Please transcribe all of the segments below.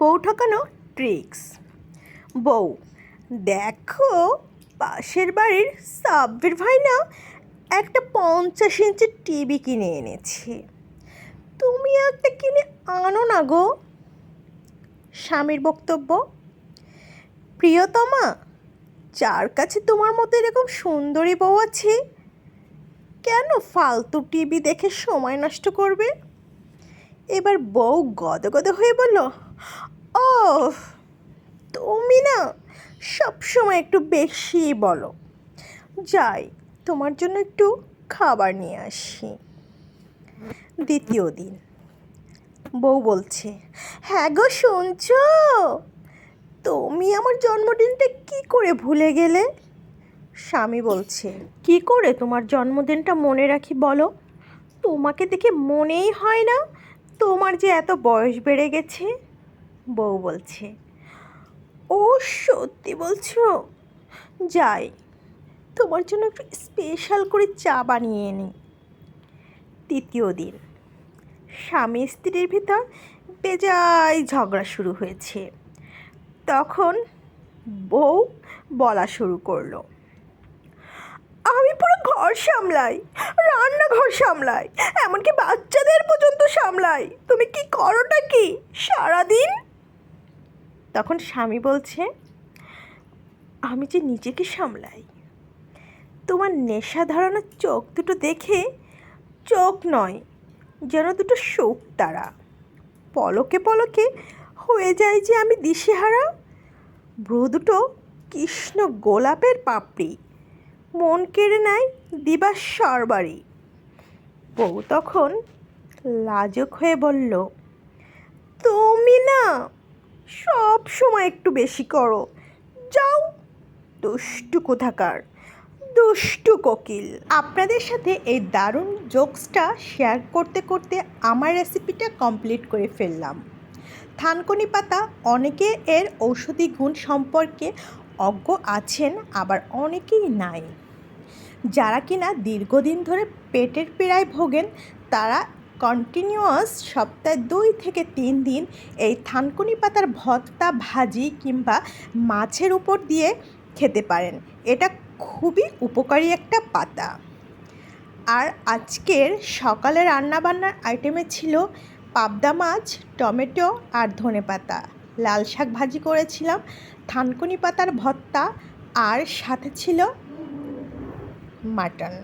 বউ ঠকানো ট্রিক্স। বউ, দেখো পাশের বাড়ির সাব্বির ভাই না একটা পঞ্চাশ ইঞ্চি টিভি কিনে এনেছে। তুমি একটা কিনে আনো না গো। স্বামীর বক্তব্য, প্রিয়তমা, যার কাছে তোমার মতো এরকম সুন্দরী বউ আছে, কেন ফালতু টিভি দেখে সময় নষ্ট করবে? এবার বউ গদগদ হয়ে বলল ও তুমি না সবসময় একটু বেশি বলো। যাই, তোমার জন্য একটু খাবার নিয়ে আসি। দ্বিতীয় দিন, বউ বলছে হ্যাঁ গো, শুনছো? তুমি আমার জন্মদিনটা কি করে ভুলে গেলে? স্বামী বলছে, কি করে তোমার জন্মদিনটা মনে রাখি বলো? তোমাকে দেখে মনেই হয় না তোমার যে এত বয়স বেড়ে গেছে? বউ বলছে, ও সত্যি বলছো? যাই, তোমার জন্য একটু স্পেশাল করে চা বানিয়ে নিই তৃতীয় দিন, স্বামী স্ত্রীর ভিতর বেজায় ঝগড়া শুরু হয়েছে। তখন বউ বলা শুরু করল। ঘর সামলাই, রান্নাঘর সামলাই, এমনকি বাচ্চাদের পর্যন্ত সামলাই। তুমি কি করোটা কি? সারাদিন? তখন স্বামী বলছে, আমি যে নিজেকে সামলাই, তোমার নেশা ধরানোর চোখ দুটো দেখে, চোখ নয়, যেন দুটো শোক তারা পলকে পলকে হয়ে যায় যে আমি দিশেহারা। ভ্রু দুটো কৃষ্ণ গোলাপের পাপড়ি। মন কেড়ে নেয় দিবা সরবারি বউ তখন লাজুক হয়ে বলল, তুমি না সব সময় একটু বেশি করো। যাও, দুষ্টু কোথাকার, দুষ্টু কোকিল। আপনাদের সাথে এই দারুণ জোকসটা শেয়ার করতে করতে আমার রেসিপিটা কমপ্লিট করে ফেললাম। থানকুনি পাতা অনেকে এর ঔষধি গুণ সম্পর্কে অজ্ঞ আছেন, আবার অনেকেই নাই। যারা কিনা দীর্ঘদিন ধরে পেটের পীড়ায় ভোগেন, তারা কন্টিনিউয়াস সপ্তাহে দুই থেকে তিন দিন এই থানকুনি পাতার ভর্তা, ভাজি কিংবা মাছের উপর দিয়ে খেতে পারেন। এটা খুবই উপকারী একটা পাতা। আর আজকের সকালে রান্নাবান্নার আইটেমে ছিল পাবদা মাছ, টমেটো আর ধনে পাতা লাল শাক ভাজি করেছিলাম, থানকুনি পাতার ভর্তা, আর সাথে ছিল মাটন,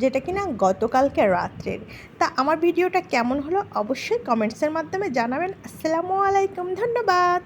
যেটা কিনা গতকালকে রাত্রের। তা আমার ভিডিওটা কেমন হলো অবশ্যই কমেন্টসের মাধ্যমে জানাবেন। আসসালামু আলাইকুম, ধন্যবাদ।